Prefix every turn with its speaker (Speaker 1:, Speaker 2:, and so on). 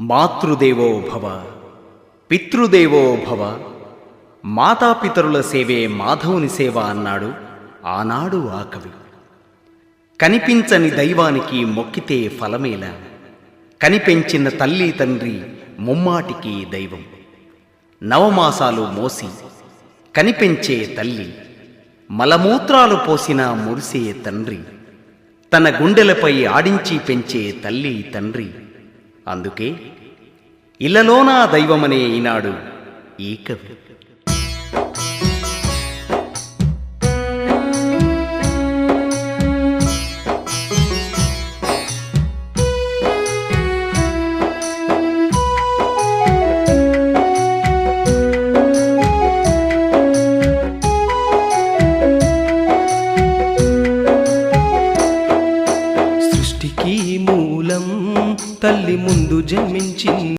Speaker 1: మాతృదేవో భవ పితృదేవో భవ. మాతాపితరుల సేవే మాధవుని సేవ అన్నాడు ఆనాడు ఆ కవి. కనిపించని దైవానికి మొక్కితే ఫలమేలా కనిపెంచిన తల్లి తండ్రి ముమ్మాటికి దైవం. నవమాసాలు మోసి కనిపెంచే తల్లి మలమూత్రాలు పోసిన మురిసే తండ్రి తన గుండెలపై ఆడించి పెంచే తల్లి తండ్రి. అందుకే ఇళ్ళలోనా దైవమనే ఈనాడు ఈ కవి.
Speaker 2: మూలం తల్లి ముందు జన్మించింది.